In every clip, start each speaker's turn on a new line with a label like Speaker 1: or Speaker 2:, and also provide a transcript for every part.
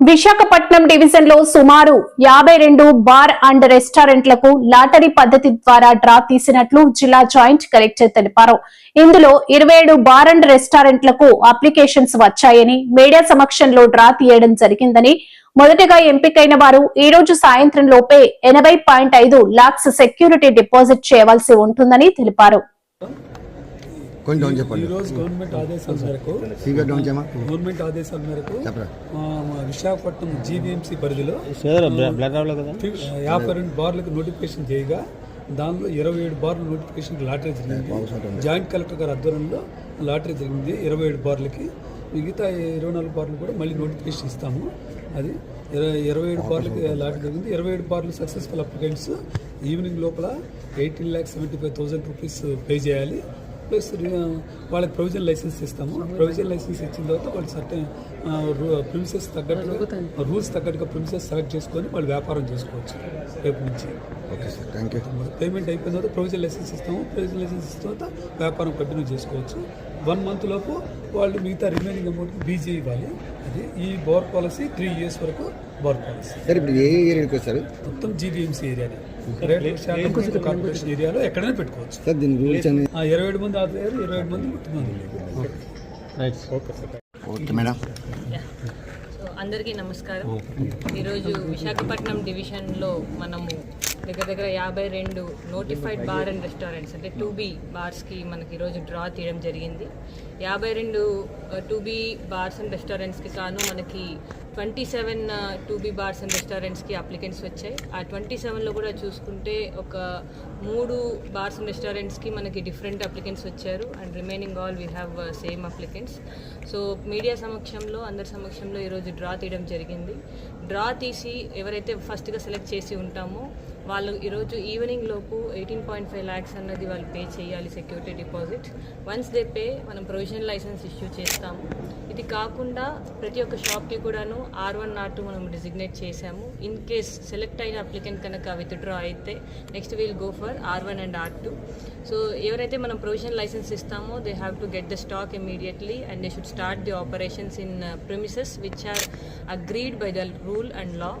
Speaker 1: విశాఖపట్నం డివిజన్లో సుమారు యాభై రెండు బార్ అండ్ రెస్టారెంట్లకు లాటరీ పద్ధతి ద్వారా డ్రా తీసినట్లు జిల్లా జాయింట్ కలెక్టర్ తెలిపారు. ఇందులో ఇరవై ఏడు బార్ అండ్ రెస్టారెంట్లకు అప్లికేషన్స్ వచ్చాయని మీడియా సమక్షంలో డ్రా తీయడం జరిగిందని మొదటగా ఎంపికైన వారు ఈ రోజు సాయంత్రం లోపే ఎనభై పాయింట్ ఐదు లాక్స్ సెక్యూరిటీ డిపాజిట్ చేయవలసి ఉంటుందని తెలిపారు.
Speaker 2: కొంచెం డౌన్ చెప్పండి.
Speaker 3: ఈరోజు గవర్నమెంట్ ఆదేశాల మేరకు
Speaker 2: స్పీకర్ డౌన్ చేయమా?
Speaker 3: గవర్నమెంట్ ఆదేశాల మేరకు విశాఖపట్నం జీవీఎంసీ పరిధిలో యాభై రెండు బార్లకు నోటిఫికేషన్ చేయగా దానిలో ఇరవై ఏడు బార్లు నోటిఫికేషన్ లాటరీ జరిగింది. జాయింట్ కలెక్టర్ గారి ఆధ్వర్యంలో లాటరీ జరిగింది. ఇరవై ఏడు బార్లకి మిగతా ఇరవై నాలుగు బార్లు కూడా మళ్ళీ నోటిఫికేషన్ ఇస్తాము. అది ఇరవై ఇరవై ఏడు బార్లకి లాటరీ జరిగింది. ఇరవై ఏడు బార్లు సక్సెస్ఫుల్ అప్లికెంట్స్ ఈవినింగ్ లోపల eighteen lakhs seventy five thousand rupees pay చేయాలి. ప్లస్ వాళ్ళకి ప్రొవిజన్ లైసెన్స్ ఇస్తాము. ప్రొవిజన్ లైసెన్స్ ఇచ్చిన తర్వాత వాళ్ళు సర్టెన్ ప్రిమిసెస్ తగ్గట్టుగా రూల్స్ తగ్గట్టుగా ప్రిమిసెస్ సెలెక్ట్ చేసుకొని వాళ్ళు వ్యాపారం చేసుకోవచ్చు. రేపు నుంచి.
Speaker 2: Okay sir thank you
Speaker 3: payment అయిపోయిన తర్వాత ప్రొవిజన్ లైసెన్స్ ఇస్తాము. ప్రొవిజన్ లైసెన్స్ ఇచ్చిన తర్వాత వ్యాపారం కంటిన్యూ చేసుకోవచ్చు. వన్ మంత్ లోపు వాళ్ళు మిగతా రిమైనింగ్ అమౌంట్ బీజీ ఇవ్వాలి. అది ఈ బోర్ పాలసీ త్రీ ఇయర్స్ వరకు బోర్ పాలసీ
Speaker 2: సార్ ఇప్పుడు ఏ ఏరియాకి వచ్చారు?
Speaker 3: మొత్తం జీబీఎంసీ ఏరియాని. కార్పొరేషన్ ఏరియాలో ఎక్కడైనా పెట్టుకోవచ్చు.
Speaker 2: సార్ దీని రూల్స్
Speaker 3: ఇరవై ఏడు మంది ఆదాయాలు ఇరవై ఏడు మంది మొత్తం మంది
Speaker 4: రైట్
Speaker 2: ఓకే మేడం.
Speaker 5: సో అందరికీ నమస్కారం. ఈరోజు విశాఖపట్నం డివిజన్లో మనము దగ్గర దగ్గర యాభై రెండు నోటిఫైడ్ బార్ అండ్ రెస్టారెంట్స్ అంటే టూ బీ బార్స్కి మనకి ఈరోజు డ్రా తీయడం జరిగింది. యాభై రెండు టూ బీ బార్స్ అండ్ రెస్టారెంట్స్కి కాను మనకి twenty seven two B bars and రెస్టారెంట్స్కి applicants వచ్చాయి. ఆ ట్వంటీ సెవెన్లో కూడా చూసుకుంటే ఒక మూడు బార్స్ అండ్ రెస్టారెంట్స్కి మనకి డిఫరెంట్ అప్లికెంట్స్ వచ్చారు. And remaining all we have same applicants so media సమక్షంలో అందరి సమక్షంలో ఈరోజు డ్రా తీయడం జరిగింది. డ్రా తీసి ఎవరైతే ఫస్ట్గా సెలెక్ట్ చేసి ఉంటామో వాళ్ళు ఈరోజు ఈవినింగ్ లోపు ఎయిటీన్ పాయింట్ ఫైవ్ ల్యాక్స్ అన్నది వాళ్ళు పే చేయాలి security deposit once they pay మనం ప్రొవిజనల్ లైసెన్స్ ఇష్యూ చేస్తాము. ఇది కాకుండా ప్రతి ఒక్క షాప్కి కూడాను ఆర్ వన్ ఆర్ టూ మనం డిజిగ్నేట్ చేశాము. ఇన్ కేస్ సెలెక్ట్ అయిన అప్లికెంట్ కనుక విత్డ్రా అయితే next we'll go for R one and R two so ఎవరైతే మనం ప్రొవిజనల్ లైసెన్స్ ఇస్తామో they have to get the stock immediately and they should start the operations in premises which are agreed by the rule and law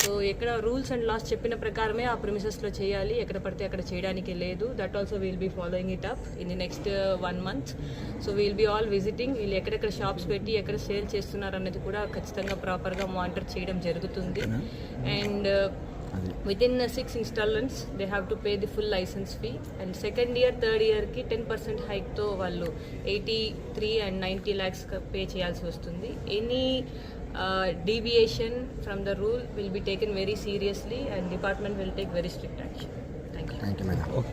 Speaker 5: so ఎక్కడ rules and laws చెప్పిన ప్రకారమే ఆ ప్రిమిసెస్లో చేయాలి. ఎక్కడ పడితే అక్కడ చేయడానికి లేదు. That also will be following it up in the next one month. So will be all visiting. వీళ్ళు ఎక్కడెక్కడ షాప్స్ పెట్టి ఎక్కడ సేల్ చేస్తున్నారు అన్నది కూడా ఖచ్చితంగా ప్రాపర్గా మానిటర్ చేయడం జరుగుతుంది. And within six instalments they have to pay the full licence fee and second year third ఇయర్కి టెన్ పర్సెంట్ హైక్తో వాళ్ళు eighty three and ninety lakhs pay చేయాల్సి వస్తుంది. Any Uh, deviation from the rule will be taken very seriously and department will take very strict action. Thank
Speaker 2: you. Thank you, madam. Okay.